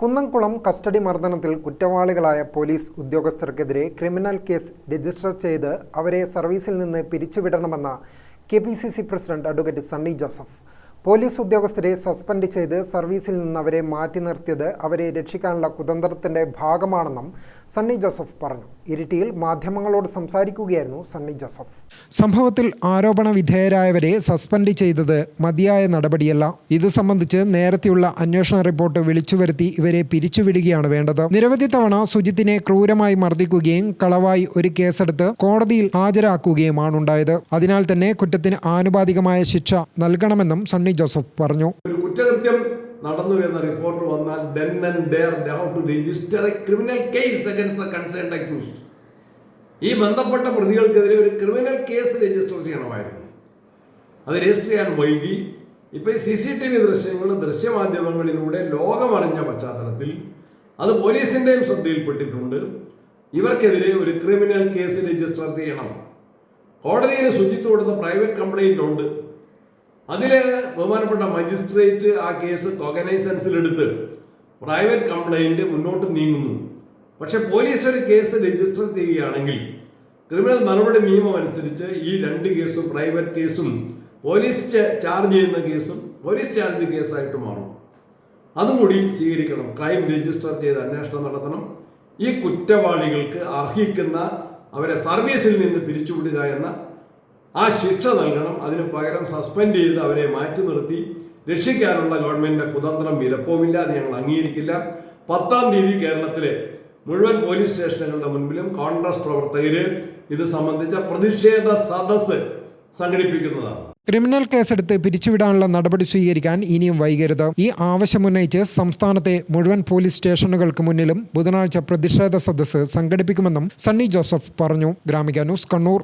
Kunnamkulam custody മർദ്ദനത്തിൽ കുറ്റവാളികളായ police ഉദ്യോഗസ്ഥർക്കെതിരെ ക്രിമിനൽ കേസ് രജിസ്റ്റർ ചെയ്ത് അവരെ സർവീസിൽ നിന്ന് പിരിച്ചുവിടണമെന്ന K P C C president advocate Sunny Joseph. Police ഉദ്യോഗസ്ഥരെ സസ്പെൻഡ് ചെയ്ത് സർവീസിൽ നിന്ന് അവരെ മാറ്റി നിർത്തിയത് അവരെ രക്ഷിക്കാനുള്ള കുതന്ത്രത്തിന്റെ ഭാഗമാണെന്നും സണ്ണി ജോസഫ് പറഞ്ഞു. ഇരിട്ടിയിൽ മാധ്യമങ്ങളോട് സംസാരിക്കുകയായിരുന്നു സണ്ണി ജോസഫ്. സംഭവത്തിൽ ആരോപണ വിധേയരായവരെ സസ്പെൻഡ് ചെയ്തത് മതിയായ നടപടിയല്ല. ഇത് സംബന്ധിച്ച് നേരത്തെയുള്ള അന്വേഷണ റിപ്പോർട്ട് വിളിച്ചുവരുത്തി ഇവരെ പിരിച്ചുവിടുകയാണ് വേണ്ടത്. നിരവധി തവണ സുജിത്തിനെ ക്രൂരമായി മർദ്ദിക്കുകയും കളവായി ഒരു കേസെടുത്ത് കോടതിയിൽ ഹാജരാക്കുകയുമാണ് ഉണ്ടായത്. അതിനാൽ തന്നെ കുറ്റത്തിന് ആനുപാതികമായ ശിക്ഷ നൽകണമെന്നും സണ്ണി ജോസഫ് പറഞ്ഞു. ഒരു കുറ്റകൃത്യം നടന്നു എന്ന റിപ്പോർട്ട് വന്നാൽ then and there how to register a criminal case against the concerned accused ഈ ബന്ധപ്പെട്ട പ്രതികൾക്കെതിരെ ഒരു ക്രിമിനൽ കേസ് രജിസ്റ്റർ ചെയ്യണമായിരുന്നു. അത് രജിസ്റ്റർ ചെയ്യാൻ വൈകി. ഇപ്പോൾ ഈ സി സി ടി വി ദൃശ്യങ്ങൾ ദൃശ്യമാധ്യമങ്ങളിലൂടെ ലോകമറിഞ്ഞ പശ്ചാത്തലത്തിൽ അത് പോലീസിന്റെയും ശ്രദ്ധയിൽപ്പെട്ടിട്ടുണ്ട്. ഇവർക്കെതിരെ ഒരു ക്രിമിനൽ കേസ് രജിസ്റ്റർ ചെയ്യണം. കോടതിയിൽ ശുചിത്വം കൊടുത്ത പ്രൈവറ്റ് കംപ്ലൈന്റ് ഉണ്ട്. അതിൽ ബഹുമാനപ്പെട്ട മജിസ്ട്രേറ്റ് ആ കേസ് കോഗനൈസൻസിലെടുത്ത് പ്രൈവറ്റ് കംപ്ലൈന്റ് മുന്നോട്ട് നീങ്ങുന്നു. പക്ഷെ പോലീസ് ഒരു കേസ് രജിസ്റ്റർ ചെയ്യുകയാണെങ്കിൽ ക്രിമിനൽ നടപടി നിയമം അനുസരിച്ച് ഈ രണ്ട് കേസും പ്രൈവറ്റ് കേസും പോലീസ് ചാർജ് ചെയ്യുന്ന കേസും പോലീസ് ചാർജ് കേസായിട്ട് മാറും. അതും കൂടി സ്വീകരിക്കണം. ക്രൈം രജിസ്റ്റർ ചെയ്ത് അന്വേഷണം നടത്തണം. ഈ കുറ്റവാളികൾക്ക് അർഹിക്കുന്ന അവരെ സർവീസിൽ നിന്ന് പിരിച്ചുവിടുക എന്ന ആ ശിക്ഷ നൽകണം. അതിന് പകരം സസ്പെൻഡ് ചെയ്ത് അവരെ മാറ്റി നിർത്തി. രക്ഷിക്കാനുള്ള ഗവൺമെന്റിന്റെ കുതന്ത്രം വിലപ്പോവില്ല. അത് ഞങ്ങൾ അംഗീകരിക്കില്ല. പത്താം തീയതി കേരളത്തിലെ മുഴുവൻ പോലീസ് സ്റ്റേഷനുകളുടെ മുൻപിലും കോൺഗ്രസ് പ്രവർത്തകര് ഇത് സംബന്ധിച്ച പ്രതിഷേധ സദസ് സംഘടിപ്പിക്കുന്നതാണ്. ക്രിമിനൽ കേസെടുത്ത് പിരിച്ചുവിടാനുള്ള നടപടി സ്വീകരിക്കാൻ ഇനിയും വൈകരുത്. ഈ ആവശ്യമുന്നയിച്ച് സംസ്ഥാനത്തെ മുഴുവൻ പോലീസ് സ്റ്റേഷനുകൾക്ക് മുന്നിലും ബുധനാഴ്ച പ്രതിഷേധ സദസ്സ് സംഘടിപ്പിക്കുമെന്നും സണ്ണി ജോസഫ് പറഞ്ഞു. ഗ്രാമിക ന്യൂസ് കണ്ണൂർ.